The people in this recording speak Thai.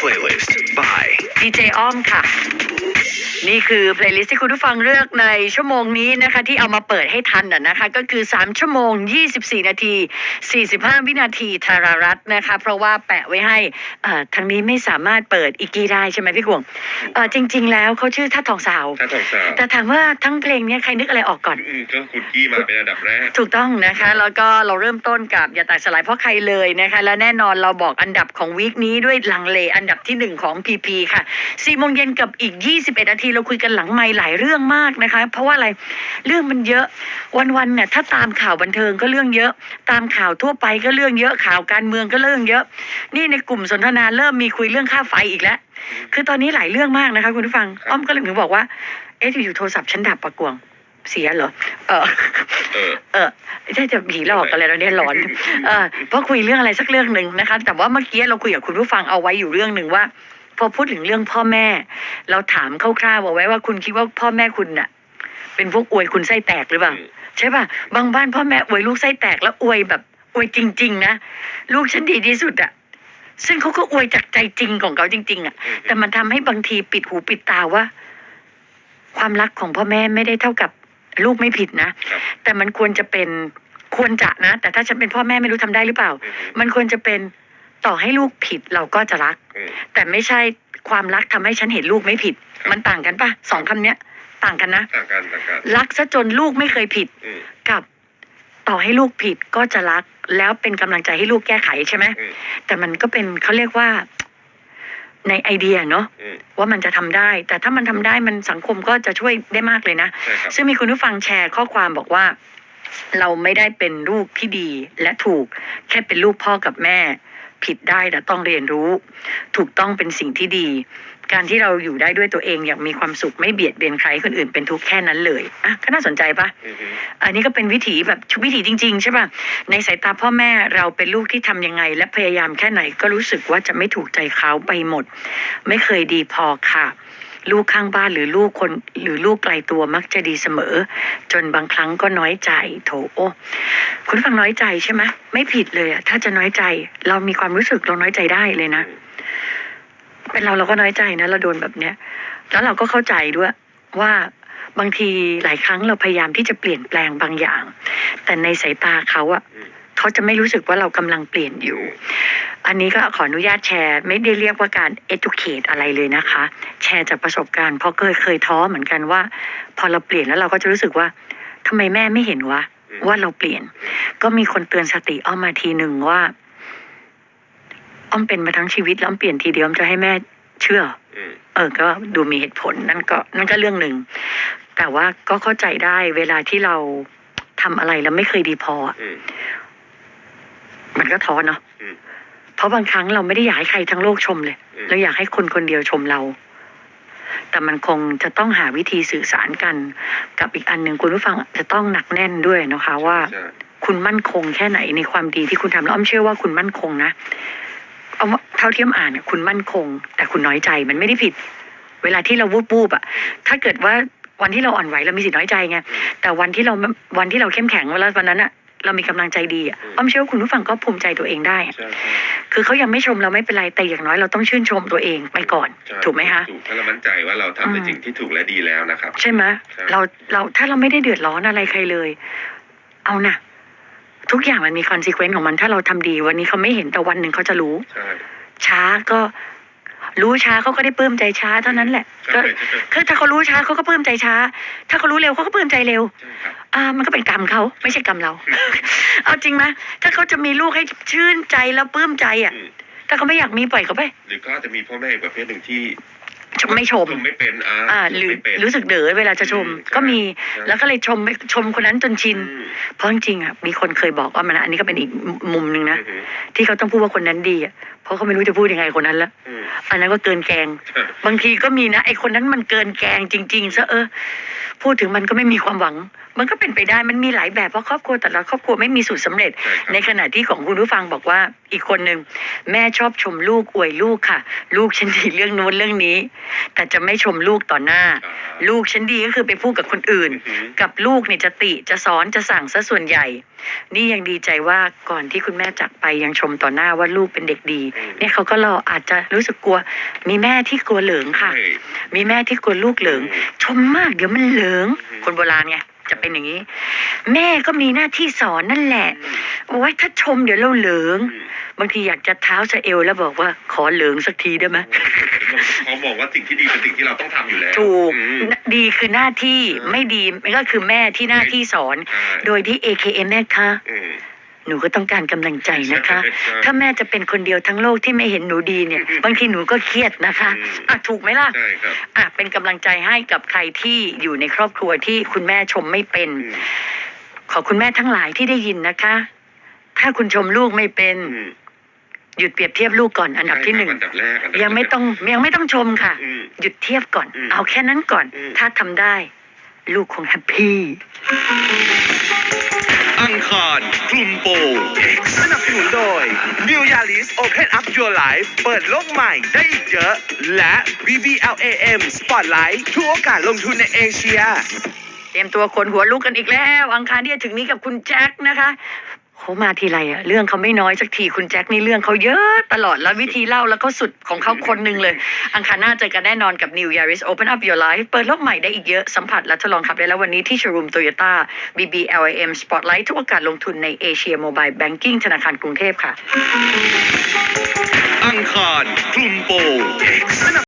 playlist by ดีเจอ้อมค่ะ นี่คือเพลย์ลิสต์ที่คุณผู้ฟังเลือกในชั่วโมงนี้นะคะที่เอามาเปิดให้ทันน่ะนะคะก็คือ 3 ชั่วโมง 24 นาที 45 วินาทีธารารัตน์นะคะ เพราะว่าแปะไว้ให้เอ่อทางนี้ไม่สามารถเปิดอีกกี้ได้ใช่ไหมพี่กวงเอ่อจริง ๆ แล้วเขาชื่อท่าทองสาวถ้าทองสาว แต่ถามว่าทั้งเพลงเนี้ยใครนึกอะไรออกก่อนอืมก็คุณกี้มาเป็นอันดับแรก ถูกต้องนะคะ แล้วก็เราเริ่มต้นกับอย่าแตกสลายเพราะใครเลยนะคะ และแน่นอนเราบอกอันดับของวีคนี้ด้วยลังเลอันดับที่หนึ่งของ PP ค่ะ4โมงเย็นกับอีก 21 นาทีเราคุยกันหลังไม่หลายเรื่องมากนะคะ เพราะว่าอะไรเรื่องมันเยอะวันๆเนี่ยถ้าตามข่าวบันเทิงก็เรื่องเยอะ ตามข่าวทั่วไปก็เรื่องเยอะข่าวการเมืองก็เรื่องเยอะ นี่ในกลุ่มสนทนาเริ่มมีคุยเรื่องค่าไฟอีกแล้วคือตอนนี้หลายเรื่องมากนะคะ คุณผู้ฟังอ้อมก็เลยถึงบอกว่าเอ๊ะอยู่ๆโทรศัพท์ฉันดับปะกวงเสียเหรอ เออ เออเออใช่จะผีหลอกกันแล้วเนี่ยหลอน เออเพราะคุยเรื่องอะไรสักเรื่องหนึ่งนะคะ แต่ว่าเมื่อกี้เราคุยกับคุณผู้ฟังเอาไว้อยู่เรื่องหนึ่งว่า พอพูดถึงเรื่องพ่อแม่ เราถามคร่าวๆเอาไว้ว่าคุณคิดว่าพ่อแม่คุณน่ะ เป็นพวกอวยคุณไส้แตกหรือเปล่าอืมใช่ป่ะบางบ้านพ่อแม่อวยลูกไส้แตกแล้วอวยแบบอวยจริง ๆ นะลูกฉันดีที่สุดอะซึ่งเขาก็อวยจากใจจริงของเขาจริง ๆอะแต่มันทำให้บางทีปิดหูปิดตาว่า ความรักของพ่อแม่ไม่ได้เท่ากับลูกไม่ผิดนะครับแต่มันควรจะเป็นควรจะนะ แต่ถ้าฉันเป็นพ่อแม่ไม่รู้ทำได้หรือเปล่าอืมมันควรจะเป็น ต่อให้ลูกผิดเราก็จะรัก อืม แต่ไม่ใช่ความรักทำให้ฉันเห็นลูกไม่ผิดครับมันต่างกันปะสองคำเนี้ย ต่างกันนะ ต่างกันต่างกันรักซะจนลูกไม่เคยผิด อืมกับต่อให้ลูกผิดก็จะรัก แล้วเป็นกำลังใจให้ลูกแก้ไขใช่ไหมอืมแต่มันก็เป็นเขาเรียกว่า ในไอเดียเนาะอืมว่ามันจะทำได้ แต่ถ้ามันทำได้มันสังคมก็จะช่วยได้มากเลยนะ ใช่ครับซึ่งมีคุณผู้ฟังแชร์ข้อความบอกว่า เราไม่ได้เป็นลูกที่ดีและถูกแค่เป็นลูกพ่อกับแม่ ผิดได้แต่ต้องเรียนรู้ ถูกต้องเป็นสิ่งที่ดี การที่เราอยู่ได้ด้วยตัวเองอย่างมีความสุขไม่เบียดเบียนใครคนอื่นเป็นทุกข์แค่นั้นเลยอะก็น่าสนใจปะอืมอืมอันนี้ก็เป็นวิถีแบบวิถีจริง ๆ ใช่ป่ะในสายตาพ่อแม่เราเป็นลูกที่ทำยังไง และพยายามแค่ไหนก็รู้สึกว่าจะไม่ถูกใจเขาไปหมด ไม่เคยดีพอค่ะ ลูกข้างบ้านหรือลูกคนหรือลูกไกลตัวมักจะดีเสมอ จนบางครั้งก็น้อยใจ โถโอคุณฟังน้อยใจใช่ไหมไม่ผิดเลยอะถ้าจะน้อยใจ เรามีความรู้สึกเราน้อยใจได้เลยนะ เป็นเราเราก็น้อยใจนะเราโดนแบบเนี้ย แล้วเราก็เข้าใจด้วยว่าบางทีหลายครั้งเราพยายามที่จะเปลี่ยนแปลงบางอย่าง แต่ในสายตาเขาอะเขาจะไม่รู้สึกว่าเรากำลังเปลี่ยนอยู่ อันนี้ก็ขออนุญาตแชร์ ไม่ได้เรียกว่าการ educate อะไรเลยนะคะ แชร์จากประสบการณ์เพราะเคยเคยท้อเหมือนกันว่า พอเราเปลี่ยนแล้วเราก็จะรู้สึกว่าทำไมแม่ไม่เห็นวะว่าเราเปลี่ยน ก็มีคนเตือนสติอ้อมมาทีหนึ่งว่า อ้อมเป็นมาทั้งชีวิตแล้วอ้อมเปลี่ยนทีเดียวอ้อมจะให้แม่เชื่ออืมเออ ก็ดูมีเหตุผลนั่นก็นั่นก็เรื่องหนึ่ง แต่ว่าก็เข้าใจได้เวลาที่เราทำอะไรแล้วไม่เคยดีพออะอืมมันก็ท้อเนาะอืม เพราะบางครั้งเราไม่ได้อยากให้ใครทั้งโลกชมเลยอืมเราอยากให้คนคนเดียวชมเรา แต่มันคงจะต้องหาวิธีสื่อสารกัน กับอีกอันหนึ่งคุณผู้ฟังจะต้องหนักแน่นด้วยนะคะ ว่าใช่คุณมั่นคงแค่ไหนในความดีที่คุณทำแล้วอ้อมเชื่อว่าคุณมั่นคงนะเอาว่าเท่าที่อ้อมอ่านเนี่ยคุณมั่นคง แต่คุณน้อยใจมันไม่ได้ผิด เวลาที่เราวูบวูบๆอะถ้าเกิดว่าวันที่เราอ่อนไหวเรามีสิทธิ์น้อยใจไงแต่วันที่เราวันที่เราเข้มแข็งเวลาวันนั้นอะ เรามีกำลังใจดีอะอ้อมเชื่อว่าคุณผู้ฟังก็ภูมิใจตัวเองได้อะใช่ใช่คือเขายังไม่ชมเราไม่เป็นไรแต่อย่างน้อยเราต้องชื่นชมตัวเองไปก่อนใช่ถูกไหมคะถูกถ้าเรามั่นใจว่าเราทำในอืมสิ่งที่ถูกและดีแล้วนะครับ ใช่ไหมใช่เราเราถ้าเราไม่ได้เดือดร้อนอะไรใครเลย เอานะทุกอย่างมันมีคอนซีเควนต์ของมัน ถ้าเราทำดี วันนี้เขาไม่เห็นแต่วันหนึ่งเขาจะรู้ใช่ช้าก็ รู้ช้าเขาก็ได้ปลื้มใจช้าเท่านั้นแหละใช่ก็ใช่คือถ้าเขารู้ช้าเขาก็ปลื้มใจช้า ถ้าเขารู้เร็วเขาก็ปลื้มใจเร็ว ใช่ครับ อ่ามันก็เป็นกรรมเขาไม่ใช่กรรมเราเอาจริงไหมถ้าเขาจะมีลูกให้ชื่นใจแล้วปลื้มใจอะอืมถ้าเขาไม่อยากมีปล่อยเขาไป หรือก็อาจจะมีพ่อแม่อีกประเภทหนึ่งที่ ไม่ชม ชมไม่เป็นอ่าอ่าชมหรือไม่เป็น รู้สึกเด๋อเวลาจะชมอืมก็มี ใช่ แล้วก็เลยชมชมคนนั้นจนชิน อืมเพราะจริงๆอะมีคนเคยบอกว่ามันอันนี้ก็เป็นอีกมุมหนึ่งนะ อืมที่เขาต้องพูดว่าคนนั้นดีอะเพราะเขาไม่รู้จะพูดยังไงคนนั้นละอืมอันนั้นก็เกินแกง ใช่บางทีก็มีนะไอคนนั้นมันเกินแกงจริงๆซะเออ พูดถึงมันก็ไม่มีความหวัง มันก็เป็นไปได้มันมีหลายแบบเพราะครอบครัวแต่ละครอบครัวไม่มีสูตรสำเร็จ ใช่ครับ ในขณะที่ของคุณผู้ฟังบอกว่าอีกคนหนึ่งแม่ชอบชมลูกอวยลูกค่ะ ลูกฉันดีเรื่องโน้นเรื่องนี้แต่จะไม่ชมลูกต่อหน้าอ่าลูกฉันดีก็คือไปพูดกับคนอื่นอืมกับลูกเนี่ยจะติจะสอนจะสั่งซะส่วนใหญ่ นี่ยังดีใจว่าก่อนที่คุณแม่จากไปยังชมต่อหน้าว่าลูกเป็นเด็กดี เนี่ยเขาก็รออาจจะรู้สึกกลัว มีแม่ที่กลัวเหลิงค่ะใช่มีแม่ที่กลัวลูกเหลิงอืมชมมากเดี๋ยวมันเหลิงอืมคนโบราณไงจะเป็นอย่างนี้ แม่ก็มีหน้าที่สอนนั่นแหละโอ้ยถ้าชมเดี๋ยวเราเหลิงอืมบางทีอยากจะเท้าสะเอวแล้วบอกว่าขอเหลิงสักทีได้ไหม เขาบอกว่าสิ่งที่ดีเป็นสิ่งที่เราต้องทำอยู่แล้วถูกอืม ดีคือหน้าที่เออไม่ดีมันก็คือแม่ที่หน้าที่สอน ใช่ โดยที่ AKM แม่คะ อืม หนูก็ต้องการกำลังใจนะคะ ใช่ใช่ถ้าแม่จะเป็นคนเดียวทั้งโลกที่ไม่เห็นหนูดีเนี่ย บางทีหนูก็เครียดนะคะอืม อะถูกไหมล่ะ ใช่ครับ อะเป็นกำลังใจให้กับใครที่อยู่ในครอบครัวที่คุณแม่ชมไม่เป็น อืมขอคุณแม่ทั้งหลายที่ได้ยินนะคะ ถ้าคุณชมลูกไม่เป็น อืม หยุดเปรียบเทียบลูกก่อนอันดับที่หนึ่งอันดับแรกอันดับยังไม่ต้องยังไม่ต้องชมค่ะ อืมหยุดเทียบก่อน อืมเอาแค่นั้นก่อน อืม ถ้าทำได้ ลูกคงแฮปปี้ อังคารคลุมโปงสนับสนุนโดย New Yaris Open Up Your Life เปิดโลกใหม่ได้อีกเยอะ และ BBLAM Spotlight ทุกโอกาสลงทุนในเอเชีย เตรียมตัวคนหัวลุกกันอีกแล้ว อังคารที่จะถึงนี้กับคุณแจ็คนะคะ เขามาทีไรอะเรื่องเขาไม่น้อยสักทีคุณแจ็คนี่เรื่องเขาเยอะตลอดแล้ววิธีเล่าแล้วเขาสุดของเขาคนหนึ่งเลย อังคารหน้าเจอกันแน่นอนกับ New Yaris Open Up Your Life เปิดโลกใหม่ได้อีกเยอะ สัมผัสและทดลองขับได้แล้ววันนี้ที่ชรูมโตโยต้า BBLAM Spotlight ทุกโอกาสลงทุนในเอเชียโมบายแบงกิ้งธนาคารกรุงเทพค่ะ อังคารคลุมโปง